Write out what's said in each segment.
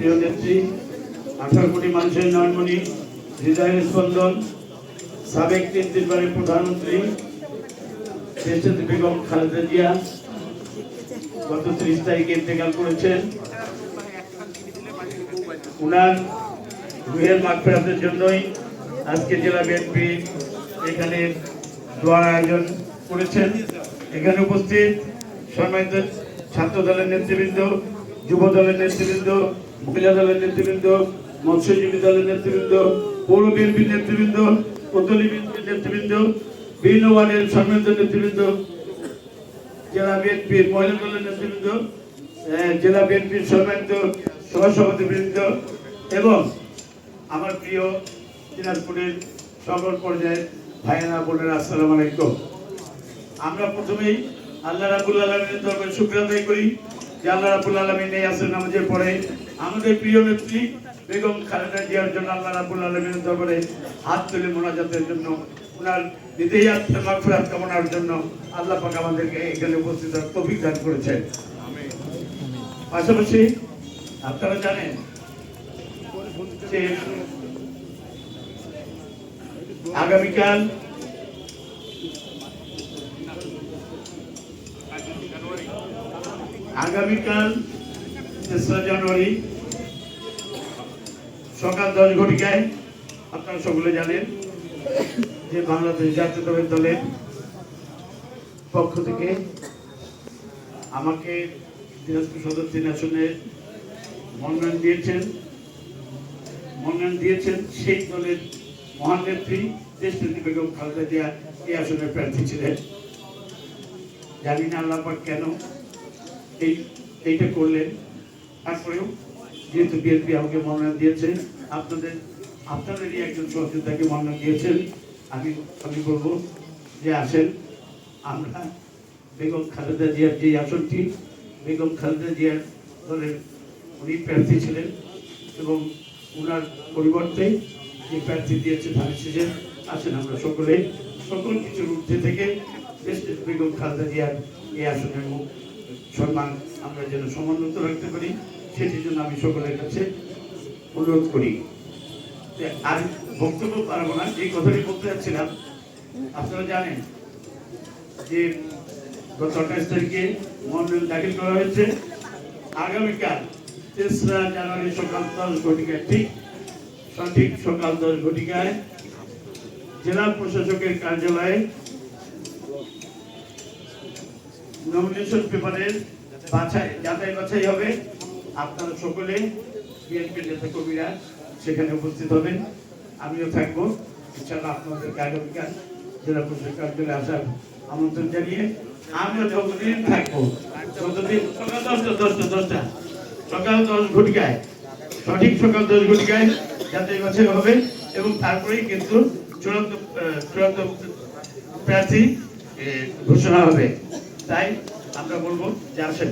প্রিয় নেত্রী, আঠারো কোটি মানুষের নয়নমণি হৃদয়ের স্পন্দন, সাবেক তিন প্রধানমন্ত্রী দেশনেত্রী বেগম খালেদা জিয়া, গত ত্রিশ তারিখে ইন্তেকাল করেছেন। উনার রুহের মাগফিরাতের জন্যই আজকে জেলা বিএনপি এখানে দোয়ার আয়োজন করেছেন। এখানে উপস্থিত সম্মানিত ছাত্র দলের নেতৃবৃন্দ যুব দলের নেতৃবৃন্দ মহিলা দলের নেতৃবৃন্দ মৎস্যজীবী দলের নেতৃবৃন্দ, পৌর বিএনপির নেতৃবৃন্দ কোতলি বিএনপির নেতৃবৃন্দ, বিভিন্ন ওয়ার্ডের সম্মানিত নেতৃবৃন্দ, জেলা বিএনপির মহিলা দলের নেতৃবৃন্দ জেলা বিএনপির সম্মানিত সহসভাপতিবৃন্দ এবং আমার প্রিয় দিনাজপুরের সকল পর্যায়ের ভাইয়েরা, বোনেরা, আসসালামু আলাইকুম। আমরা প্রথমেই আল্লাহ রাবুল আলমীর দরবারে শুক্রিয়া আদায় করি। যে আল্লাহ আমাদের প্রিয় নেত্রী বেগম খালেদা জিয়ার জন্য আল্লাহ রাবুল আলমীর দরবারে হাত তুলে মোনাজাতের জন্য ওনার আত্মার মাগফিরাত কামনার জন্য আল্লাহ পাক আমাদেরকে এখানে উপস্থিত তৌফিক দান করেছেন। পাশাপাশি আপনারা জানেন আগামীকাল আগামীকাল, তেসরা জানুয়ারি, সকাল দশ ঘটিকায় আপনারা সকলে জানেন যে বাংলাদেশ জাতীয়তাবাদী দলের পক্ষ থেকে আমাকে দিনাজপুর সদর তিন আসনে মনোনয়ন দিয়েছেন। মনোনয়ন দিয়েছেন সেই দলের মহান নেত্রী দেশনেত্রী বেগম খালেদা জিয়া, এই আসনের প্রার্থী ছিলেন। জানি না আল্লাহ পাক কেন এই, এইটা করলেন। তারপরেও যেহেতু বিএনপি আমাকে মনোনয়ন দিয়েছে আপনাদের, আপনাদেরই একজন সহযোগিতাকে মনোনয়ন দিয়েছেন, আমি আমি বলব যে আসেন। আমরা বেগম খালেদা জিয়ার যে আসনটি, বেগম খালেদা জিয়ার দলের উনি প্রার্থী ছিলেন এবং ওনার পরিবর্তে যে প্রার্থী দিয়েছে ধানের শেষে আসেন আমরা সকলে। সকল কিছুর ঊর্ধ্বে থেকে বেগম খালেদা জিয়ার এই আসনের মুখ সম্মান আমরা যেন সমুন্নত রাখতে পারি, সেটির জন্য আমি সকলের কাছে অনুরোধ করি। আর বক্তব্য পারব না, যে কথাটি বলতে যাচ্ছিলাম, আপনারা জানেন যে গত আঠাশ তারিখে মনোনয়ন দাখিল করা হয়েছে। আগামীকাল তেসরা জানুয়ারি সকাল দশ ঘটিকায়, ঠিক সঠিক সকাল দশ ঘটিকায় জেলা প্রশাসকের কার্যালয়ে নমিনেশন পেপারের বাছাই, যাচাই বাছাই হবে। আপনারা সকলে বিএনপি নেতা কর্মীরা সেখানে উপস্থিত হবেন। আমিও থাকব। ইনশাআল্লাহ আপনাদের আগামীকাল জেলা পরিষদ কার্যালয়ে আসার আমন্ত্রণ জানিয়ে আমিও যতদিন থাকব, ততদিন সকাল দশটা দশটা দশটা, সকাল দশ ঘটিকায়, সঠিক সকাল দশ ঘটিকায় যাচাই বাছাই হবে এবং তারপরেই কিন্তু চূড়ান্ত চূড়ান্ত প্রার্থী ঘোষণা হবে। তাই আমরা বলব যে আসেন,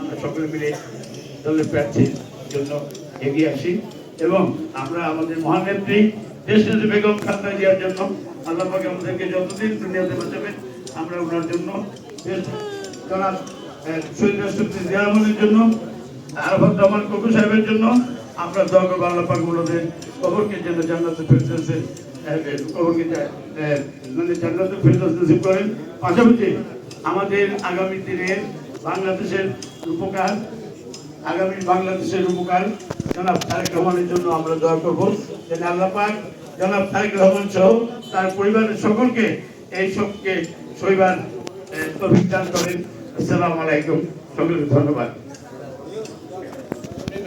আমরা সকলে মিলে দলের প্রার্থীর জন্য এগিয়ে আসি এবং আমরা আমাদের মহানেত্রী দেশনেত্রী বেগম খালেদা জিয়ার জন্য, আল্লাহ পাক আমাদেরকে যতদিন দুনিয়াতে বাঁচাবেন, আমরা ওনার জন্য শহীদ রাষ্ট্রপতি জন্য কবু সাহেবের জন্য আমরা দোয়া করব আল্লাহ পাক ওনাদের কবরকে যেন জান্নাতে কবরকে মানে জান্নাতে করেন। পাশাপাশি আমাদের আগামী দিনের বাংলাদেশের রূপকার আগামী বাংলাদেশের রূপকার জনাব তারেক রহমানের জন্য আমরা দোয়া করব। যেন আল্লাহ পাক জনাব তারেক রহমান সহ তার পরিবারের সকলকে এই সবকে শৈবার তভিজ্ঞান করেন। আসসালামু আলাইকুম। সকলকে ধন্যবাদ।